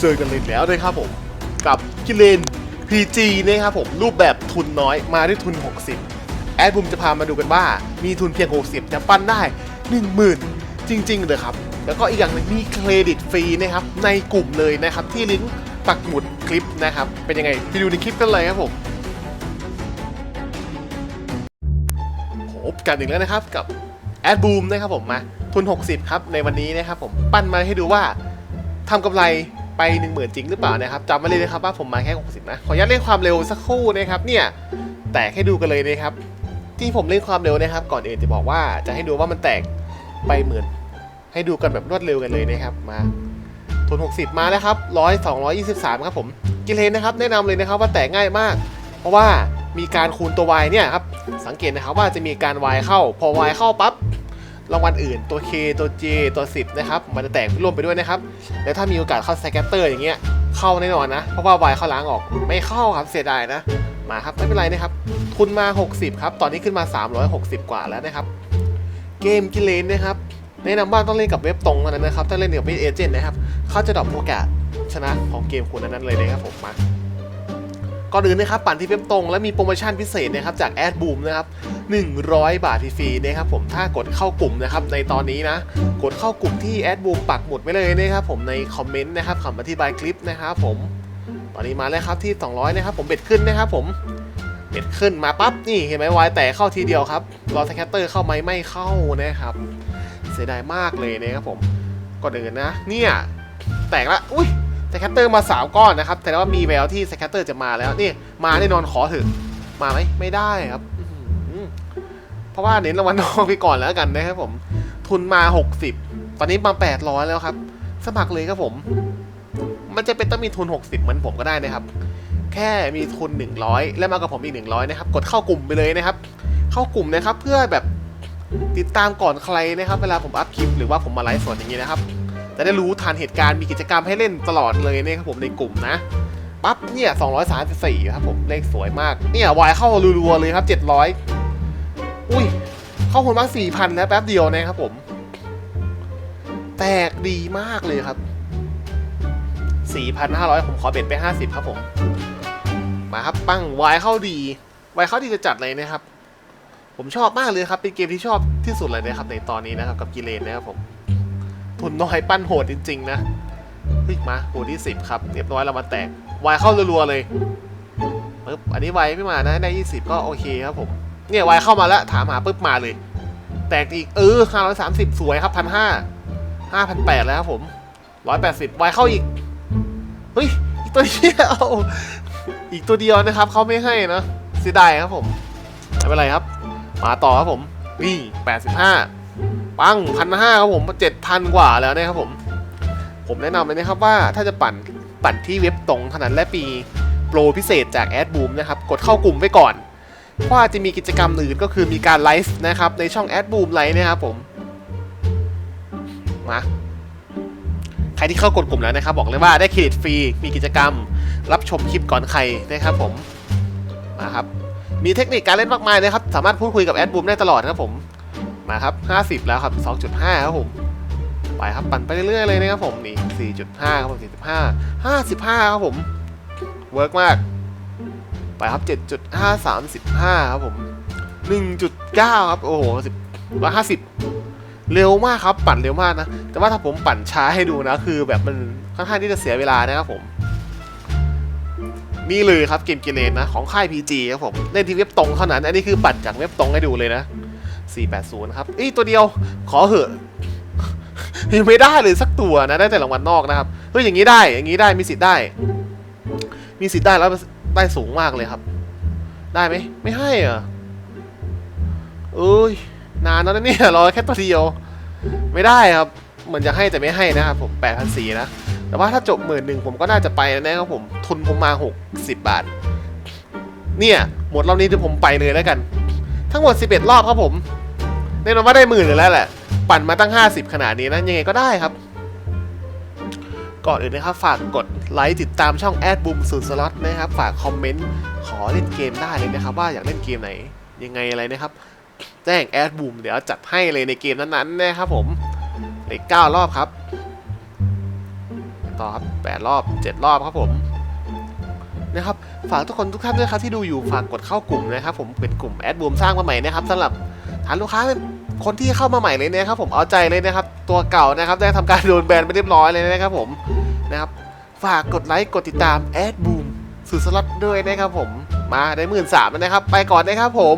เจอกันเลยแล้วนะครับผม กับกิเลน PG นะครับผม รูปแบบทุนน้อยมาด้วยทุน 60 แอดบุมจะพามาดูกันว่า มีทุนเพียง 60 จะปั้นได้ 10,000 จริงๆเลยครับ แล้วก็อีกอย่างหนึงมีเครดิตฟรีนะครับ ในกลุ่มเลยนะครับ ที่ลิงก์ปักหมุดคลิปนะครับ เป็นยังไงไปดูในคลิปกันเลยครับผมพบกันอีกแล้วนะครับกับแอดบูมนะครับผมมาทุน 60 ครับ ในวันนี้นะครับผมปั้นมาให้ดูว่าทำกำไร ไป 1 0,000 จริงหรือเปล่านะครับจำมาเลยนะครับว่าผมมาแค่ 60 นะ ขออนุญาตเล่นความเร็วสักครู่นะครับเนี่ยแตกให้ดูกันเลยนะครับ ที่ผมเล่นความเร็วนะครับ ก่อนอื่นจะบอกว่าจะให้ดูว่ามันแตกไปหมื่นให้ดูกันแบบรวดเร็วกันเลยนะครับมาทุน60 มาแล้วครับ100 223 ครับผมกิเลนนะครับแนะนำเลยนะครับว่าแตกง่ายมาก เพราะว่ามีการคูณตัว y เนี่ยครับสังเกตนะครับว่าจะมีการ y เข้าพอ y เข้าปั๊บ รางวัลอื่นตัว k ตัว j ตัว 10 นะครับ มันจะแตกร่วมไปด้วยนะครับ แล้วถ้ามีโอกาสเข้าสแกตเตอร์อย่างเงี้ย เข้าแน่นอนนะ เพราะว่า y เข้าล้างออก ไม่เข้าครับ เสียดายนะ มาครับ ไม่เป็นไรนะครับ ทุนมา 60 ครับ ตอนนี้ขึ้นมา 360 กว่าแล้วนะครับ เกมกิเลนนะครับ แนะนำว่าต้องเล่นกับเว็บตรงเท่านั้นนะครับ ถ้าเล่นกับเว็บเอเจนต์นะครับ เขาจะดรอปโอกาสชนะของเกมคุณนั้นๆเลยนะครับผมมา ก่อนอื่นนะครับปั่นที่เว็บตรง และมีโปรโมชั่นพิเศษนะครับจากแอดบูมนะครับ100 บาทฟรีนะครับผมถ้ากดเข้ากลุ่มนะครับในตอนนี้นะ กดเข้ากลุ่มที่แอดบูมปักหมุดไว้เลยนะครับผมในคอมเมนต์นะครับคำอธิบายคลิปนะครับผมตอนนี้มาแล้วครับที่ 200 นะครับผมเบ็ดขึ้นนะครับผมเบ็ดขึ้นมาปั๊บนี่เห็นไหมวายแต่เข้าทีเดียวครับรอสแคตเตอร์เข้าไหมไม่เข้านะครับ เสียดายมากเลยนะครับผมก่อนอื่นนะ เนี่ยแตกละอุ้ย สแคตเตอร์มา3ก้อนนะครับ แต่ว่ามีแววที่สแคตเตอร์จะมาแล้วนี่มาแน่นอนขอถึงมาไหมไม่ได้ครับเพราะว่าเน้นรางวัลนอกไปก่อนแล้วกันนะครับผม ทุนมา 60 ตอนนี้มา 800 แล้วครับ สมัครเลยครับผม มันจะเป็นต้องมีทุน 60 เหมือนผมก็ได้นะครับ แค่มีทุน 100 แล้วมากับผมอีก 100 นะครับ กดเข้ากลุ่มไปเลยนะครับ เข้ากลุ่มนะครับเพื่อแบบติดตามก่อนใครนะครับ เวลาผมอัพคลิปหรือว่าผมมาไลฟ์สดอย่างนี้นะครับ จะได้รู้ทันเหตุการณ์มีกิจกรรมให้เล่นตลอดเลยเนะครับผมในกลุ่มนะปั๊บเนี่ย234ครับผมเลขสวยมาก เนี่ยวายเข้ารัวๆเลยครับ 700 อุ้ย เข้าคนมา4,000แล้วแป๊บเดียวนะครับผม แตกดีมากเลยครับ 4,500 ผมขอเบ็ดไป 50 ครับผม มาครับปั้งวายเข้าดีวายเข้าดีจะจัดเลยนะครับ ผมชอบมากเลยครับ เป็นเกมที่ชอบที่สุดเลยนะครับในตอนนี้นะครับกับกิเลนนะครับผม นน้อยปั้นโหดจริง ๆ นะเฮ้ยมาโหดที่สิบครับเรียบร้อยเรามาแตกวายเข้ารัวๆเลยปึ๊บอันนี้วายไม่มานะได้ยี่สิบก็โอเคครับผมเนี่ยวายเข้ามาแล้วถามหาปึ๊บมาเลย แตกอีกเออห้าร้อยสามสิบสวยครับพันห้าห้าพันแปดแล้วครับผมร้อยแปดสิบวายเข้าอีกเฮ้ยอีกตัวเดียวอีกตัวเดียวนะครับเขาไม่ให้นะเสียดายครับผมไม่เป็นไรครับ มาต่อครับผมนี่แปดสิบห้า ปังพันห้าครับผมเจ็ดพันกว่าแล้วนะครับผม ผมแนะนำเลยนะครับว่าถ้าจะปั่นปั่นที่เว็บตรงเท่านั้นและปีโปรพิเศษจากแอดบูมนะครับกดเข้ากลุ่มไว้ก่อนเพราะว่าจะมีกิจกรรมอื่นก็คือมีการไลฟ์นะครับในช่องแอดบูมไลฟ์นะครับผมมาใครที่เข้ากดกลุ่มแล้วนะครับ บอกเลยว่าได้เครดิตฟรีมีกิจกรรม รับชมคลิปก่อนใครนะครับผมมาครับมีเทคนิคการเล่นมากมายนะครับ สามารถพูดคุยกับแอดบูมได้ตลอดนะครับผม มาครับ 50 แล้วครับ 2.5 ครับผม ไปครับปั่นไปเรื่อยๆเลยนะครับผมนี่4.5 ครับผม4.5 55 ครับผม เวิร์กมาก ไปครับ 7.5 35 ครับผม 1.9 ครับ โอ้โห10 150 เร็วมากครับ ปั่นเร็วมากนะ แต่ว่าถ้าผมปั่นช้าให้ดูนะ คือแบบมันค่อนข้างที่จะเสียเวลานะครับผมนี่เลยครับเกมกิเลนนะของค่าย PG ครับผมเล่นที่เว็บตรงเท่านั้น อันนี้คือปั่นจากเว็บตรงให้ดูเลยนะ 480 ครับอีตัวเดียว ขอเหอะยังไม่ได้เลยสักตัวนะ ได้แต่รางวัลนอกนะครับ เฮ้ย อย่างนี้ได้ อย่างนี้ได้ มีสิทธิ์ได้ มีสิทธิ์ได้แล้วได้สูงมากเลยครับ ได้ไหม ไม่ให้เหรอเอ้ย นานแล้วนะเนี่ยรอแค่ตัวเดียว ไม่ได้ครับ เหมือนจะให้แต่ไม่ให้นะครับผม8,400นะ แต่ว่าถ้าจบหมื่นหนึ่งผมก็น่าจะไปแนะครับผม ทุนผมมา60บาท เนี่ย หมดรอบนี้ที่ผมไปเลยแล้วกัน ทั้งหมด 11 รอบครับผม แน่นอนว่าได้หมื่นเลยแล้วแหละ ปั่นมาตั้ง 50 ขนาดนี้นะยังไงก็ได้ครับ ก่อนอื่นนะครับ ฝากกดไลค์ติดตามช่องแอดบูมสูตรสล็อตนะครับ ฝากคอมเมนต์ขอเล่นเกมได้เลยนะครับ ว่าอยากเล่นเกมไหนยังไงอะไรนะครับแจ้งแอดบูมเดี๋ยวจัดให้เลยในเกมนั้นๆนะครับผมเหลือเก้ารอบครับ ต่อครับแปดรอบเจ็ดรอบครับผมนะครับฝากทุกคนทุกท่านด้วยครับที่ดูอยู่ฝากกดเข้ากลุ่มนะครับ ผมเป็นกลุ่มแอดบูมสร้างมาใหม่นะครับสำหรับ ฐานลูกค้าเป็นคนที่เข้ามาใหม่เลยนะครับผมเอาใจเลยนะครับ ตัวเก่านะครับได้ทำการโดนแบนไปเรียบร้อยเลยนะครับผมนะครับฝากกดไลค์กดติดตามแอดบูมสุดสล็อตด้วยนะครับผมมาได้หมื่นสามนะครับ ไปก่อนนะครับผม